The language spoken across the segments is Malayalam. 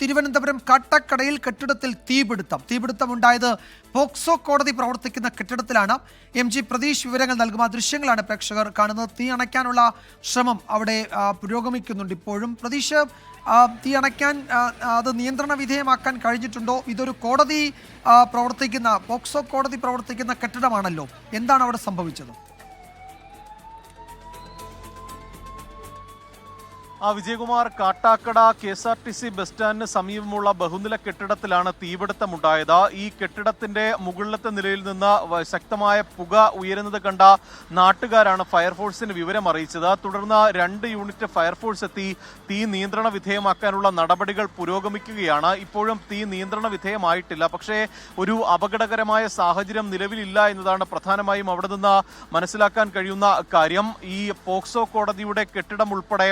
തിരുവനന്തപുരം കട്ടക്കടയിൽ കെട്ടിടത്തിൽ തീപിടുത്തം. തീപിടുത്തം ഉണ്ടായത് പോക്സോ കോടതി പ്രവർത്തിക്കുന്ന കെട്ടിടത്തിലാണ്. എം ജി പ്രതീഷ് വിവരങ്ങൾ നൽകുന്ന ദൃശ്യങ്ങളാണ് പ്രേക്ഷകർ കാണുന്നത്. തീ അണയ്ക്കാനുള്ള ശ്രമം അവിടെ പുരോഗമിക്കുന്നുണ്ട് ഇപ്പോഴും. പ്രതീഷ് തീ അണയ്ക്കാൻ അത് നിയന്ത്രണ വിധേയമാക്കാൻ കഴിഞ്ഞിട്ടുണ്ടോ? ഇതൊരു കോടതി പ്രവർത്തിക്കുന്ന പോക്സോ കോടതി പ്രവർത്തിക്കുന്ന കെട്ടിടമാണല്ലോ. എന്താണ് അവിടെ സംഭവിച്ചത്? Vijayakumar Kattakada K S R T C bus സ്റ്റാൻഡിന് സമീപമുള്ള ബഹുനില കെട്ടിടത്തിലാണ് തീപിടുത്തമുണ്ടായത്. ഈ കെട്ടിടത്തിന്റെ മുകളിലത്തെ നിലയിൽ നിന്ന് ശക്തമായ പുക ഉയരുന്നത് കണ്ട നാട്ടുകാരാണ് ഫയർഫോഴ്സിന് വിവരം അറിയിച്ചത് തുടർന്ന് രണ്ട് യൂണിറ്റ് ഫയർഫോഴ്സ് എത്തി തീ നിയന്ത്രണ വിധേയമാക്കാനുള്ള നടപടികൾ പുരോഗമിക്കുകയാണ്. ഇപ്പോഴും തീ നിയന്ത്രണ വിധേയമായിട്ടില്ല. പക്ഷേ ഒരു അപകടകരമായ സാഹചര്യം നിലവിലില്ല എന്നതാണ് പ്രധാനമായും അവിടെ നിന്ന് മനസ്സിലാക്കാൻ കഴിയുന്ന കാര്യം. ഈ പോക്സോ കോടതിയുടെ കെട്ടിടം ഉൾപ്പെടെ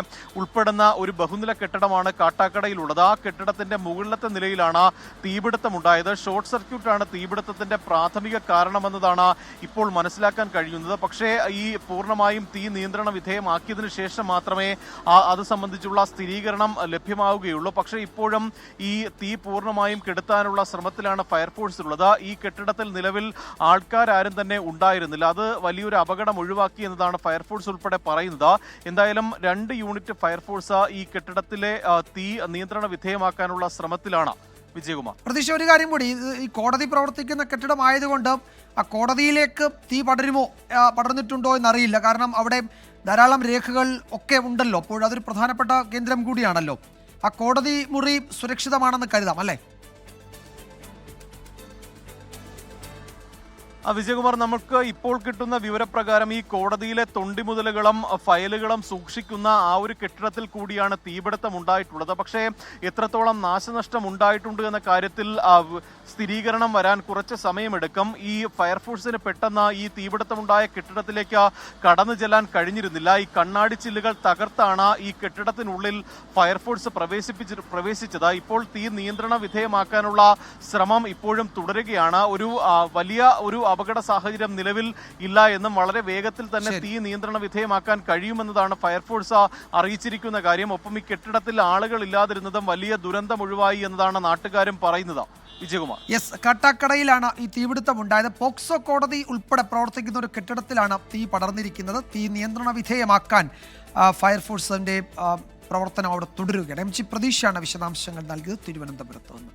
ഉൾപ്പെടുന്ന ഒരു ബഹുനില കെട്ടിടമാണ് കാട്ടാക്കടയിലുള്ളത്. ആ കെട്ടിടത്തിന്റെ മുകളിലത്തെ നിലയിലാണ് തീപിടുത്തമുണ്ടായത്. ഷോർട്ട് സർക്യൂട്ടാണ് തീപിടുത്തത്തിന്റെ പ്രാഥമിക കാരണമെന്നതാണ് ഇപ്പോൾ മനസ്സിലാക്കാൻ കഴിയുന്നത്. പക്ഷേ ഈ പൂർണമായും തീ നിയന്ത്രണ വിധേയമാക്കിയതിനു ശേഷം മാത്രമേ അത് സംബന്ധിച്ചുള്ള സ്ഥിരീകരണം ലഭ്യമാവുകയുള്ളൂ. പക്ഷേ ഇപ്പോഴും ഈ തീ പൂർണമായും കെടുത്താനുള്ള ശ്രമത്തിലാണ് ഫയർഫോഴ്സ് ഉള്ളത്. ഈ കെട്ടിടത്തിൽ നിലവിൽ ആൾക്കാരും തന്നെ ഉണ്ടായിരുന്നില്ല. അത് വലിയൊരു അപകടം ഒഴിവാക്കി എന്നതാണ് ഫയർഫോഴ്സ് ഉൾപ്പെടെ പറയുന്നത്. എന്തായാലും രണ്ട് യൂണിറ്റ് ഫയർഫോഴ്സ് ഈ കെട്ടിടത്തിലെ തീ നിയന്ത്രണ വിധേയമാക്കാനുള്ള ശ്രമത്തിലാണ് വിജയകുമാർ. പ്രതീക്ഷ ഒരു കാര്യം കൂടി. ഈ കോടതി പ്രവർത്തിക്കുന്ന കെട്ടിടമായതുകൊണ്ട് ആ കോടതിയിലേക്ക് തീ പടരുമോ പടർന്നിട്ടുണ്ടോ എന്നറിയില്ല. കാരണം അവിടെ ധാരാളം രേഖകൾ ഒക്കെ ഉണ്ടല്ലോ. അപ്പോൾ അതൊരു പ്രധാനപ്പെട്ട കേന്ദ്രം കൂടിയാണല്ലോ. ആ കോടതി മുറി സുരക്ഷിതമാണെന്ന് കരുതാം അല്ലേ? വിജയകുമാർ നമുക്ക് ഇപ്പോൾ കിട്ടുന്ന വിവരപ്രകാരം ഈ കോടതിയിലെ തൊണ്ടിമുതലുകളും ഫയലുകളും സൂക്ഷിക്കുന്ന ആ ഒരു കെട്ടിടത്തിൽ കൂടിയാണ് തീപിടുത്തം ഉണ്ടായിട്ടുള്ളത്. പക്ഷേ എത്രത്തോളം നാശനഷ്ടം ഉണ്ടായിട്ടുണ്ട് എന്ന കാര്യത്തിൽ സ്ഥിരീകരണം വരാൻ കുറച്ച് സമയമെടുക്കും. ഈ ഫയർഫോഴ്സിന് പെട്ടെന്ന് ഈ തീപിടുത്തമുണ്ടായ കെട്ടിടത്തിലേക്ക് കടന്നു ചെല്ലാൻ കഴിഞ്ഞിരുന്നില്ല. ഈ കണ്ണാടി ചില്ലുകൾ തകർത്താണ് ഈ കെട്ടിടത്തിനുള്ളിൽ ഫയർഫോഴ്സ് പ്രവേശിപ്പിച്ച് പ്രവേശിച്ചത്. ഇപ്പോൾ തീ നിയന്ത്രണ വിധേയമാക്കാനുള്ള ശ്രമം ഇപ്പോഴും തുടരുകയാണ്. ഒരു വലിയ ഒരു അപകട സാഹചര്യം നിലവിൽ ഇല്ല എന്നും വളരെ വേഗത്തിൽ തന്നെ തീ നിയന്ത്രണ വിധേയമാക്കാൻ കഴിയുമെന്നതാണ് ഫയർഫോഴ്സ് അറിയിച്ചിരിക്കുന്ന കാര്യം. ഒപ്പം ഈ കെട്ടിടത്തിൽ ആളുകൾ ഇല്ലാതിരുന്നതും വലിയ ദുരന്തം ഒഴിവായി എന്നതാണ് നാട്ടുകാരും പറയുന്നത്. വിജയകുമാർ. യെസ് കാട്ടാക്കടയിലാണ് ഈ തീപിടുത്തം ഉണ്ടായത്. പോക്സോ കോടതി ഉൾപ്പെടെ പ്രവർത്തിക്കുന്ന ഒരു കെട്ടിടത്തിലാണ് തീ പടർന്നിരിക്കുന്നത്. തീ നിയന്ത്രണ വിധേയമാക്കാൻ ഫയർഫോഴ്സിന്റെ പ്രവർത്തനം അവിടെ തുടരുകയാണ്. എം ജി പ്രതീക്ഷയാണ് വിശദാംശങ്ങൾ നൽകിയത്. തിരുവനന്തപുരത്ത് നിന്ന്.